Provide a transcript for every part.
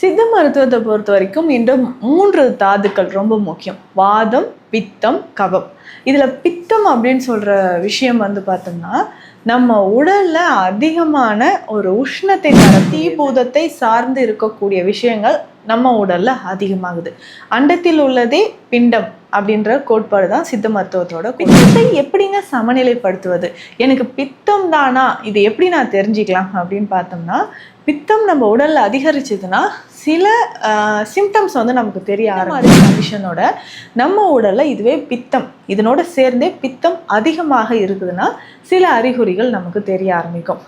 சித்த மருத்துவத்தை பொறுத்த வரைக்கும் இன்று மூன்று தாதுக்கள் ரொம்ப முக்கியம். வாதம் பித்தம் கபம். இதில் பித்தம் அப்படின்னு சொல்கிற விஷயம் வந்து பார்த்தோம்னா நம்ம உடலில் அதிகமான ஒரு உஷ்ணத்தை தர தீபூதத்தை சார்ந்து இருக்கக்கூடிய விஷயங்கள் நம்ம உடலில் அதிகமாகுது. அண்டத்தில் உள்ளதே பிண்டம் அப்படின்ற கோட்பாடு தான் சித்த மருத்துவத்தோட பித்தத்தை எப்படிங்க சமநிலைப்படுத்துவது? எனக்கு பித்தம் தானா? இது எப்படி நான் தெரிஞ்சுக்கலாம் அப்படின்னு பார்த்தோம்னா பித்தம் நம்ம உடலில் அதிகரிச்சதுன்னா சில சிம்டம்ஸ் வந்து நமக்கு தெரிய ஆரம்பிச்சு கண்டிஷனோட நம்ம உடலில் இதுவே பித்தம். இதனோட சேர்ந்தே பித்தம் அதிகமாக இருக்குதுன்னா சில அறிகுறிகள் நமக்கு தெரிய ஆரம்பிக்கும்.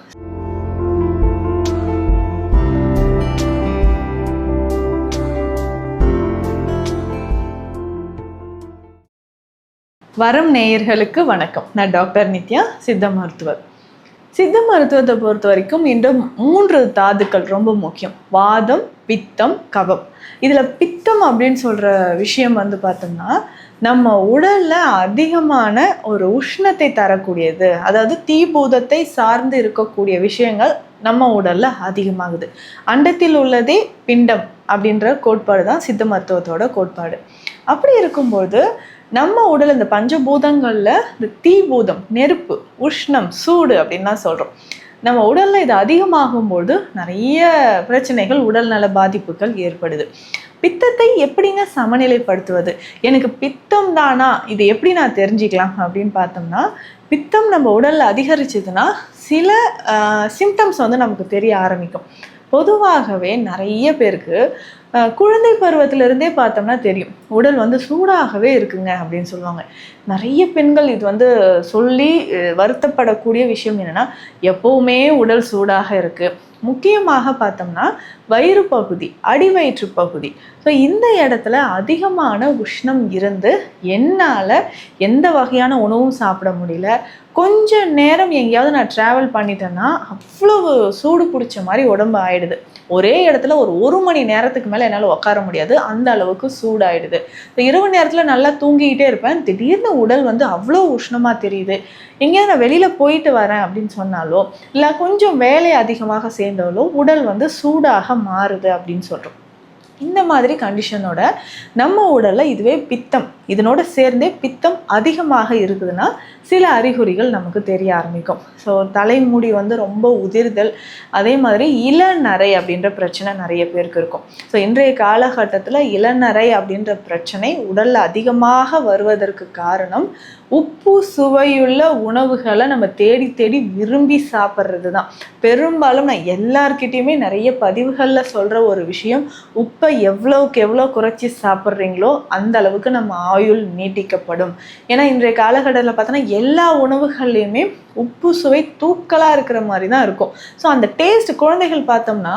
வரம் நேயர்களுக்கு வணக்கம். நான் டாக்டர் நித்யா சித்த மருத்துவர். சித்த மருத்துவத்தை பொறுத்த வரைக்கும் இன்று மூன்று தாதுக்கள் ரொம்ப முக்கியம். வாதம் பித்தம் கபம். இதில் பித்தம் அப்படின்னு சொல்கிற விஷயம் வந்து பார்த்தோம்னா நம்ம உடலில் அதிகமான ஒரு உஷ்ணத்தை தரக்கூடியது. அதாவது தீபூதத்தை சார்ந்து இருக்கக்கூடிய விஷயங்கள் நம்ம உடலில் அதிகமாகுது. அண்டத்தில் உள்ளதே பிண்டம் அப்படின்ற கோட்பாடு தான் சித்த மருத்துவத்தோட கோட்பாடு. அப்படி இருக்கும்போது நம்ம உடல் இந்த பஞ்சபூதங்களில் இந்த தீபூதம் நெருப்பு உஷ்ணம் சூடு அப்படின்லாம் சொல்கிறோம் நம்ம உடலில் இது அதிகமாகும்போது நிறைய பிரச்சனைகள் உடல்நல பாதிப்புகள் ஏற்படுது. பித்தத்தை எப்படிங்க சமநிலைப்படுத்துவது? எனக்கு பித்தம் தானா? இது எப்படி நான் தெரிஞ்சுக்கலாம் அப்படின்னு பார்த்தோம்னா பித்தம் நம்ம உடலில் அதிகரிச்சதுன்னா சில சிம்டம்ஸ் வந்து நமக்கு தெரிய ஆரம்பிக்கும். பொதுவாகவே நிறைய பேருக்கு குழந்தை பருவத்திலிருந்தே பார்த்தோம்னா தெரியும். உடல் வந்து சூடாகவே இருக்குங்க அப்படின்னு சொல்லுவாங்க. நிறைய பெண்கள் இது வந்து சொல்லி வருத்தப்படக்கூடிய விஷயம் என்னன்னா எப்போவுமே உடல் சூடாக இருக்குது முக்கியமாக பார்த்தோம்னா வயிறு பகுதி அடிவயிற்று பகுதி. ஸோ இந்த இடத்துல அதிகமான உஷ்ணம் இருந்து என்னால் எந்த வகையான உணவும் சாப்பிட முடியல கொஞ்சம் நேரம் எங்கேயாவது நான் ட்ராவல் பண்ணிட்டேன்னா அவ்வளவு சூடு பிடிச்ச மாதிரி உடம்பு ஆயிடுது. ஒரே இடத்துல ஒரு ஒரு மணி நேரத்துக்கு மேலே என்னால் உட்கார முடியாது. அந்த அளவுக்கு சூடாயிடுது. இப்போ இரவு நேரத்தில் நல்லா தூங்கிக்கிட்டே இருப்பேன். திடீர்னு உடல் வந்து அவ்வளோ உஷ்ணமாக தெரியுது. எங்கேயாவது நான் வெளியில் போயிட்டு வரேன் அப்படின்னு சொன்னாலோ இல்லை கொஞ்சம் வேலை அதிகமாக சேர்ந்தாலோ உடல் வந்து சூடாக மாறுது அப்படின்னு சொல்கிறோம் இந்த மாதிரி கண்டிஷனோட நம்ம உடலில் இதுவே பித்தம். இதனோட சேர்ந்தே பித்தம் அதிகமாக இருக்குதுன்னா சில அறிகுறிகள் நமக்கு தெரிய ஆரம்பிக்கும். ஸோ தலைமுடி வந்து ரொம்ப உதிர்தல் அதே மாதிரி இளநரை அப்படின்ற பிரச்சனை நிறைய பேருக்கு இருக்கும். ஸோ இன்றைய காலகட்டத்தில் இளநரை அப்படின்ற பிரச்சனை உடலில் அதிகமாக வருவதற்கு காரணம் உப்பு சுவையுள்ள உணவுகளை நம்ம தேடி தேடி விரும்பி சாப்பிட்றது தான் பெரும்பாலும் நான் எல்லார்கிட்டேயுமே நிறைய பதிவுகளில் சொல்கிற ஒரு விஷயம் உப்பை எவ்வளோக்கு எவ்வளோ குறைச்சி சாப்பிட்றீங்களோ அந்த அளவுக்கு நம்ம ஆயுள் நீட்டிக்கப்படும். ஏன்னா இன்றைய காலகட்டத்தில் பார்த்தோன்னா எல்லா உணவுகள்லையுமே உப்பு சுவை தூக்கலாக இருக்கிற மாதிரி தான் இருக்கும். ஸோ அந்த டேஸ்ட் குழந்தைகள் பார்த்தோம்னா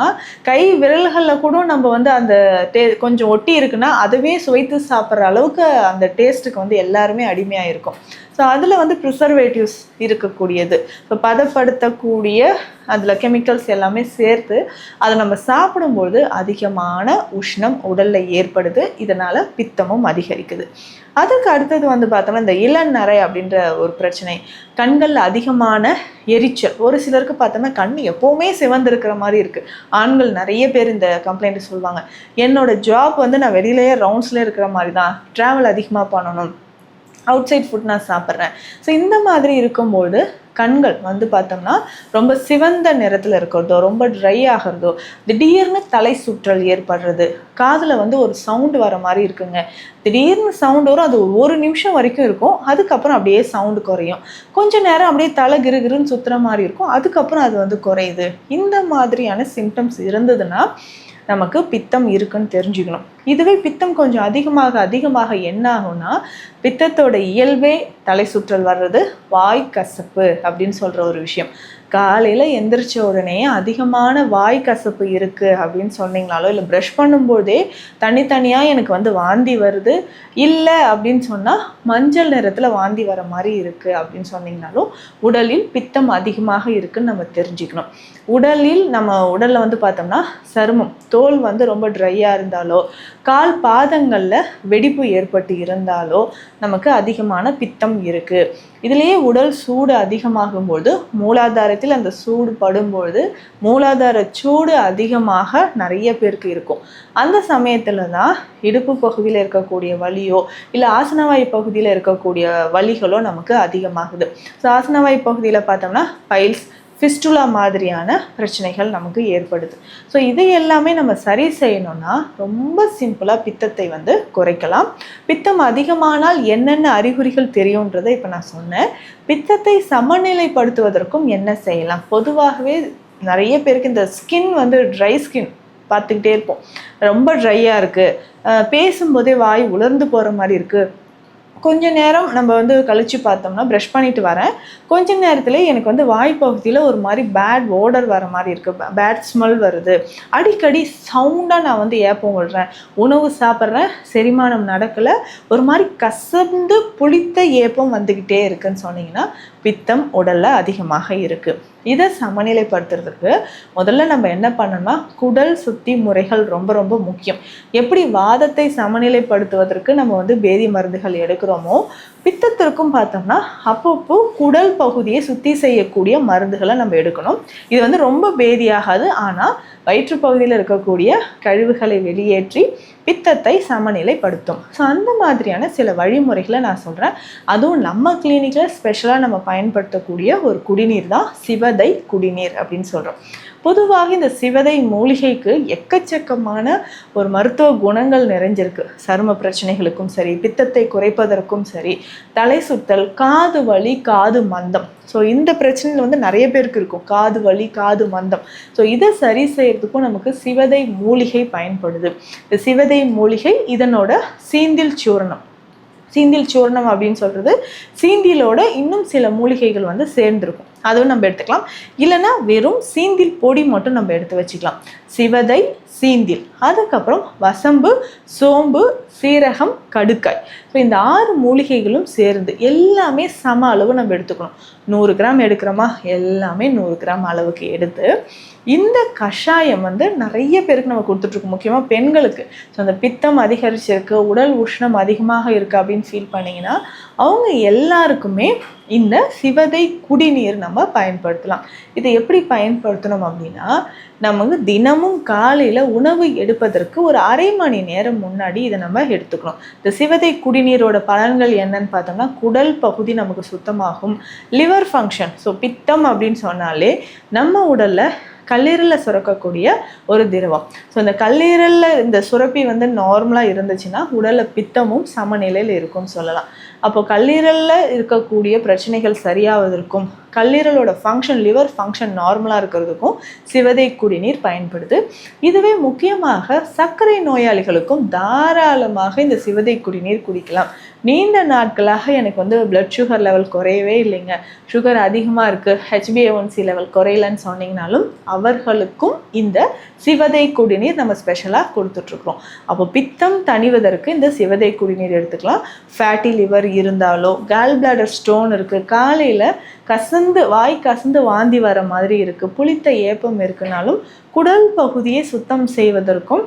கை விரல்களில் கூட நம்ம வந்து அந்த டே கொஞ்சம் ஒட்டி இருக்குன்னா அதுவே சுவைத்து சாப்பிட்ற அளவுக்கு அந்த டேஸ்ட்டுக்கு வந்து எல்லாருமே அடிமையாக இருக்கும். ஸோ அதில் வந்து ப்ரிசர்வேட்டிவ்ஸ் இருக்கக்கூடியது. இப்போ பதப்படுத்தக்கூடிய அதில் கெமிக்கல்ஸ் எல்லாமே சேர்த்து அதை நம்ம சாப்பிடும்போது அதிகமான உஷ்ணம் உடலில் ஏற்படுது. இதனால் பித்தமும் அதிகரிக்குது. அதுக்கு அடுத்தது வந்து பார்த்தோம்னா இந்த இளநரை அப்படின்ற ஒரு பிரச்சனை. கண்கள் அதிகமான எரிச்சல். ஒரு சிலருக்கு பார்த்தோம்னா கண் எப்போவுமே சிவந்திருக்கிற மாதிரி இருக்குது ஆண்கள் நிறைய பேர் இந்த கம்ப்ளைண்ட் சொல்லுவாங்க என்னோடய ஜாப் வந்து நான் வெளியிலேயே ரவுண்ட்ஸ்லேயே இருக்கிற மாதிரி தான் ட்ராவல் அதிகமாக பண்ணணும். அவுட் சைட் ஃபுட் நான் சாப்பிட்றேன். ஸோ இந்த மாதிரி இருக்கும்போது கண்கள் வந்து பார்த்தோம்னா ரொம்ப சிவந்த நிறத்தில் இருக்கிறதோ ரொம்ப ட்ரை ஆகிறதோ திடீர்னு தலை சுற்றல் ஏற்படுறது காதில் வந்து ஒரு சவுண்டு வர மாதிரி இருக்குங்க. திடீர்னு சவுண்ட் வரும் அது ஒரு நிமிஷம் வரைக்கும் இருக்கும் அதுக்கப்புறம் அப்படியே சவுண்டு குறையும். கொஞ்ச நேரம் அப்படியே தலை கிருகிருன்னு சுற்றுற மாதிரி இருக்கும் அதுக்கப்புறம் அது வந்து குறையுது. இந்த மாதிரியான சிம்டம்ஸ் இருந்ததுன்னா நமக்கு பித்தம் இருக்குன்னு தெரிஞ்சுக்கணும். இதுவே பித்தம் கொஞ்சம் அதிகமாக அதிகமாக என்ன ஆகும்னா பித்தத்தோட இயல்பே தலை சுற்றல் வர்றது வாய் கசப்பு அப்படின்னு சொல்கிற ஒரு விஷயம். காலையில் எந்திரிச்ச உடனே அதிகமான வாய் கசப்பு இருக்குது அப்படின்னு சொன்னீங்களாலோ இல்லை ப்ரஷ் பண்ணும்போதே தனித்தனியாக எனக்கு வந்து வாந்தி வருது இல்லை அப்படின்னு சொன்னால் மஞ்சள் நிறத்தில் வாந்தி வர மாதிரி இருக்குது அப்படின்னு சொன்னீங்கனாலும் உடலில் பித்தம் அதிகமாக இருக்குன்னு நம்ம தெரிஞ்சுக்கணும். உடலில் நம்ம உடலில் வந்து பார்த்தோம்னா சருமம் தோல் வந்து ரொம்ப ட்ரையாக இருந்தாலோ கால் பாதங்களில் வெடிப்பு ஏற்பட்டு இருந்தாலோ நமக்கு அதிகமான பித்தம் இருக்குது இதுலேயே உடல் சூடு அதிகமாகும்போது மூலாதாரத்தில் அந்த சூடு படும்பொழுது மூலாதார சூடு அதிகமாக நிறைய பேருக்கு இருக்கும். அந்த சமயத்தில் தான் இடுப்பு பகுதியில் இருக்கக்கூடிய வலியோ இல்லை ஆசனவாய் பகுதியில் இருக்கக்கூடிய வலிகளோ நமக்கு அதிகமாகுது. ஸோ ஆசனவாய் பகுதியில் பார்த்தோம்னா பைல்ஸ் ஃபிஸ்டுலா மாதிரியான பிரச்சனைகள் நமக்கு ஏற்படுது. ஸோ இதை எல்லாமே நம்ம சரி செய்யணும்னா ரொம்ப சிம்பிளாக பித்தத்தை வந்து குறைக்கலாம். பித்தம் அதிகமானால் என்னென்ன அறிகுறிகள் தெரியுன்றதை இப்போ நான் சொன்னேன். பித்தத்தை சமநிலைப்படுத்துவதற்கும் என்ன செய்யலாம்? பொதுவாகவே நிறைய பேருக்கு இந்த ஸ்கின் வந்து ட்ரை ஸ்கின் பார்த்துக்கிட்டே இருப்போம். ரொம்ப ட்ரையாக இருக்குது பேசும்போதே வாய் உலர்ந்து போகிற மாதிரி இருக்குது கொஞ்ச நேரம் நம்ம வந்து கழிச்சு பார்த்தோம்னா ப்ரஷ் பண்ணிட்டு வரேன். கொஞ்ச நேரத்தில் எனக்கு வந்து வாய்ப்பகுதியில் ஒரு மாதிரி பேட் ஓடர் வர மாதிரி இருக்குது பேட் ஸ்மெல் வருது. அடிக்கடி சவுண்டாக நான் வந்து ஏப்பம் விடுறேன். உணவு சாப்பிட்றேன். செரிமானம் நடக்கலை. ஒரு மாதிரி கசந்து புளித்த ஏப்பம் வந்துக்கிட்டே இருக்குன்னு சொன்னீங்கன்னா பித்தம் உடலில் அதிகமாக இருக்குது இதை சமநிலைப்படுத்துறதுக்கு முதல்ல நம்ம என்ன பண்ணணும்னா குடல் சுத்தி முறைகள் ரொம்ப ரொம்ப முக்கியம். எப்படி வாதத்தை சமநிலைப்படுத்துவதற்கு நம்ம வந்து பேதி மருந்துகள் எடுக்கிறோம் பித்தத்திற்கும் பார்த்தோம்னா அப்பப்போ குடல் பகுதியை சுத்தி செய்யக்கூடிய மருந்துகளை நம்ம எடுக்கணும். இது வந்து ரொம்ப பேதியாகாது. ஆனால் வயிற்று பகுதியில் இருக்கக்கூடிய கழிவுகளை வெளியேற்றி பித்தத்தை சமநிலைப்படுத்தும். ஸோ அந்த மாதிரியான சில வழிமுறைகளை நான் சொல்கிறேன் அதுவும் நம்ம கிளினிக்கில் ஸ்பெஷலாக நம்ம பயன்படுத்தக்கூடிய ஒரு குடிநீர் தான் சிவதை குடிநீர் அப்படின்னு சொல்கிறோம் பொதுவாக இந்த சிவதை மூலிகைக்கு எக்கச்சக்கமான ஒரு மருத்துவ குணங்கள் நிறைஞ்சிருக்கு. சரும பிரச்சனைகளுக்கும் சரி பித்தத்தை குறைப்பதற்கும் சரி தலை சுத்தல் காது வலி காது மந்தம் ஸோ இந்த பிரச்சனையில் வந்து நிறைய பேருக்கு இருக்கும். காது வலி காது மந்தம். ஸோ இதை சரி செய்யறதுக்கும் நமக்கு சிவதை மூலிகை பயன்படுது. இந்த சிவதை மூலிகை இதனோட சீந்தில் சூரணம். சீந்தில் சூர்ணம் அப்படின்னு சொல்கிறது சீந்திலோட இன்னும் சில மூலிகைகள் வந்து சேர்ந்துருக்கும். அதுவும் நம்ம எடுத்துக்கலாம். இல்லைன்னா வெறும் சீந்தில் பொடி மட்டும் நம்ம எடுத்து வச்சுக்கலாம். சிவதை சீந்தில். அதுக்கப்புறம் வசம்பு சோம்பு சீரகம் கடுக்காய். ஸோ இந்த ஆறு மூலிகைகளும் சேர்ந்து எல்லாமே சம அளவு நம்ம எடுத்துக்கணும். நூறு கிராம் எடுக்கிறோமா? எல்லாமே நூறு கிராம் அளவுக்கு எடுத்து இந்த கஷாயம் வந்து நிறைய பேருக்கு நம்ம கொடுத்துட்ருக்கோம். முக்கியமாக பெண்களுக்கு. ஸோ அந்த பித்தம் அதிகரிச்சிருக்கு உடல் உஷ்ணம் அதிகமாக இருக்குது அப்படின்னு ஃபீல் பண்ணிங்கன்னா அவங்க எல்லாருக்குமே இந்த சிவதை குடிநீர் நம்ம பயன்படுத்தலாம். இதை எப்படி பயன்படுத்தணும் அப்படின்னா நமக்கு தினமும் காலையில் உணவு எடுப்பதற்கு ஒரு அரை மணி நேரம் முன்னாடி இதை நம்ம எடுத்துக்கணும். இந்த சிவதை குடிநீரோட பலன்கள் என்னன்னு பார்த்தோம்னா குடல் பகுதி நமக்கு சுத்தமாகும். Liver function. ஸோ பித்தம் அப்படின்னு சொன்னாலே நம்ம உடலில் கல்லீரலில் சுரக்கக்கூடிய ஒரு திரவம். ஸோ இந்த கல்லீரலில் இந்த சுரப்பி வந்து நார்மலாக இருந்துச்சுன்னா உடலில் பித்தமும் சமநிலையில் இருக்கும்னு சொல்லலாம். அப்போ கல்லீரலில் இருக்கக்கூடிய பிரச்சனைகள் சரியாவதற்கும் கல்லீரலோட ஃபங்க்ஷன் லிவர் ஃபங்க்ஷன் நார்மலாக இருக்கிறதுக்கும் சிவதை குடிநீர் பயன்படுது. இதுவே முக்கியமாக சர்க்கரை நோயாளிகளுக்கும் தாராளமாக இந்த சிவதை குடிநீர் குடிக்கலாம். நீண்ட நாட்களாக எனக்கு வந்து பிளட் சுகர் லெவல் குறையவே இல்லைங்க. சுகர் அதிகமாக இருக்குது ஹெச்பிஏஒன்சி லெவல் குறையலன்னு சொன்னீங்கனாலும் அவர்களுக்கும் இந்த சிவதை குடிநீர் நம்ம ஸ்பெஷலாக கொடுத்துட்ருக்குறோம். அப்போ பித்தம் தணிவதற்கு இந்த சிவதை குடிநீர் எடுத்துக்கலாம். ஃபேட்டி லிவர் இருந்தாலோ கேல் பிளாடர் ஸ்டோன் இருக்குது காலையில் கசந்து வாய் கசந்து வாந்தி வர மாதிரி இருக்குது புளித்த ஏப்பம் இருக்குனாலும் குடல் பகுதியை சுத்தம் செய்வதற்கும்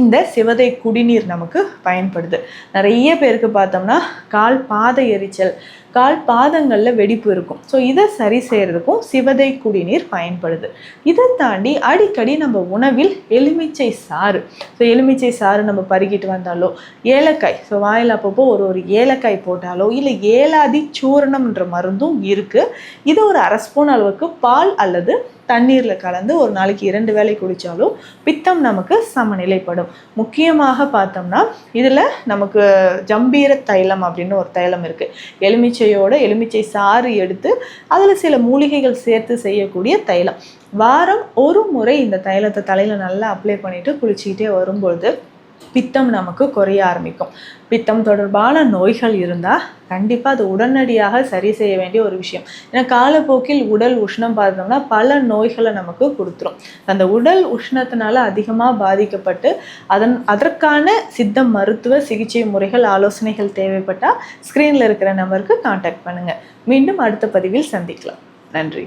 இந்த சிவதை குடிநீர் நமக்கு பயன்படுது. நிறைய பேருக்கு பார்த்தோம்னா கால் பாத எரிச்சல் கால் பாதங்களில் வெடிப்பு இருக்கும். ஸோ இதை சரி செய்கிறதுக்கும் சிவதை குடிநீர் பயன்படுது. இதை தாண்டி அடிக்கடி நம்ம உணவில் எலுமிச்சை சாறு. ஸோ எலுமிச்சை சாறு நம்ம பருகிட்டு வந்தாலோ ஏலக்காய். ஸோ வாயில் அப்பப்போ ஒரு ஒரு ஏலக்காய் போட்டாலோ இல்லை ஏலாதி சூரணம்ன்ற மருந்தும் இருக்குது இதை ஒரு அரை ஸ்பூன் அளவுக்கு பால் அல்லது தண்ணீரில் கலந்து ஒரு நாளைக்கு இரண்டு வேளை குடித்தாலும் பித்தம் நமக்கு சமநிலைப்படும். முக்கியமாக பார்த்தோம்னா இதில் நமக்கு ஜம்பீர தைலம் அப்படின்னு ஒரு தைலம் இருக்குது எலுமிச்சையோட எலுமிச்சை சாறு எடுத்து அதில் சில மூலிகைகள் சேர்த்து செய்யக்கூடிய தைலம். வாரம் ஒரு முறை இந்த தைலத்தை தலையில் நல்லா அப்ளை பண்ணிவிட்டு குளிச்சுக்கிட்டே வரும்பொழுது பித்தம் நமக்கு குறைய ஆரம்பிக்கும். பித்தம் தொடர்பான நோய்கள் இருந்தால் கண்டிப்பாக அது உடனடியாக சரி செய்ய வேண்டிய ஒரு விஷயம். ஏன்னா காலப்போக்கில் உடல் உஷ்ணம் பார்த்தோம்னா பல நோய்களை நமக்கு கொடுத்துரும். அந்த உடல் உஷ்ணத்தினால அதிகமாக பாதிக்கப்பட்டு அதன் அதற்கான சித்த மருத்துவ சிகிச்சை முறைகள் ஆலோசனைகள் தேவைப்பட்டால் ஸ்க்ரீனில் இருக்கிற நம்பருக்கு காண்டாக்ட் பண்ணுங்கள் மீண்டும் அடுத்த பதிவில் சந்திக்கலாம். நன்றி.